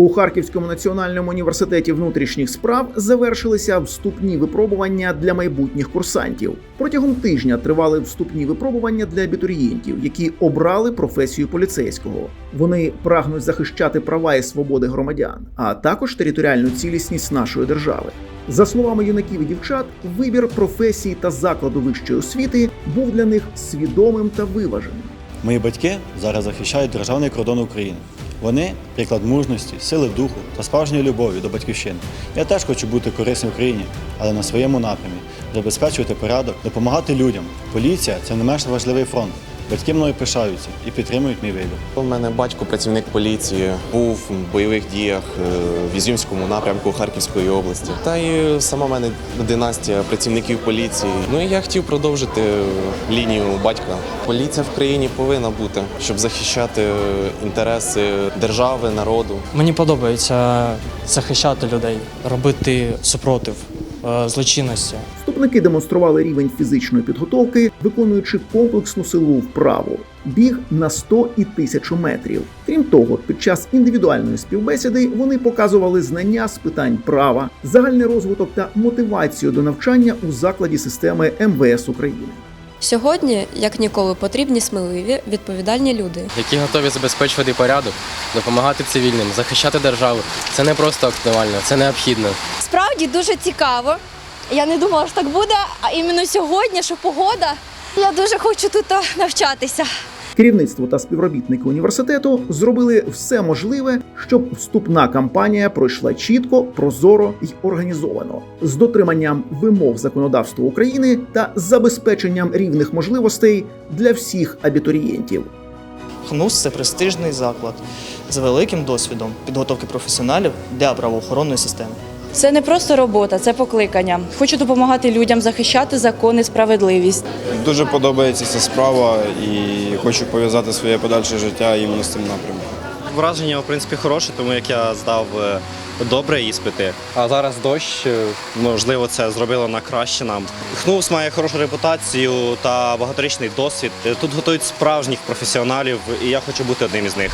У Харківському національному університеті внутрішніх справ завершилися вступні випробування для майбутніх курсантів. Протягом тижня тривали вступні випробування для абітурієнтів, які обрали професію поліцейського. Вони прагнуть захищати права і свободи громадян, а також територіальну цілісність нашої держави. За словами юнаків і дівчат, вибір професії та закладу вищої освіти був для них свідомим та виваженим. Мої батьки зараз захищають державний кордон України. Вони приклад мужності, сили духу та справжньої любові до батьківщини. Я теж хочу бути корисним Україні, але на своєму напрямі, забезпечувати порядок, допомагати людям. Поліція це не менш важливий фронт. Батьки мною пишаються і підтримують мій вибір. У мене батько працівник поліції, був в бойових діях е, в Ізюмському напрямку Харківської області. Та й сама в мене династія працівників поліції. Ну і я хотів продовжити е, лінію батька. Поліція в країні повинна бути, щоб захищати е, інтереси держави, народу. Мені подобається захищати людей, робити супротив злочинності. Вступники демонстрували рівень фізичної підготовки, виконуючи комплексну силову вправу, біг на 100 і 1000 метрів. Крім того, під час індивідуальної співбесіди вони показували знання з питань права, загальний розвиток та мотивацію до навчання у закладі системи МВС України. Сьогодні, як ніколи, потрібні сміливі, відповідальні люди. які готові забезпечувати порядок, допомагати цивільним, захищати державу. Це не просто актуально, це необхідно. Справді дуже цікаво. Я не думала, що так буде, а іменно сьогодні, що погода. Я дуже хочу тут навчатися. Керівництво та співробітники університету зробили все можливе, щоб вступна кампанія пройшла чітко, прозоро й організовано з дотриманням вимог законодавства України та забезпеченням рівних можливостей для всіх абітурієнтів. ХНУС це престижний заклад з великим досвідом підготовки професіоналів для правоохоронної системи. Це не просто робота, це покликання. Хочу допомагати людям захищати закон і справедливість. Дуже подобається ця справа і хочу пов'язати своє подальше життя іменно з цим напрямком. Враження, в принципі, хороше, тому як я здав е, добре іспити. А зараз дощ, е, можливо, це зробило на краще нам. ХНУС має хорошу репутацію та багаторічний досвід. Е, Тут готують справжніх професіоналів, і я хочу бути одним із них.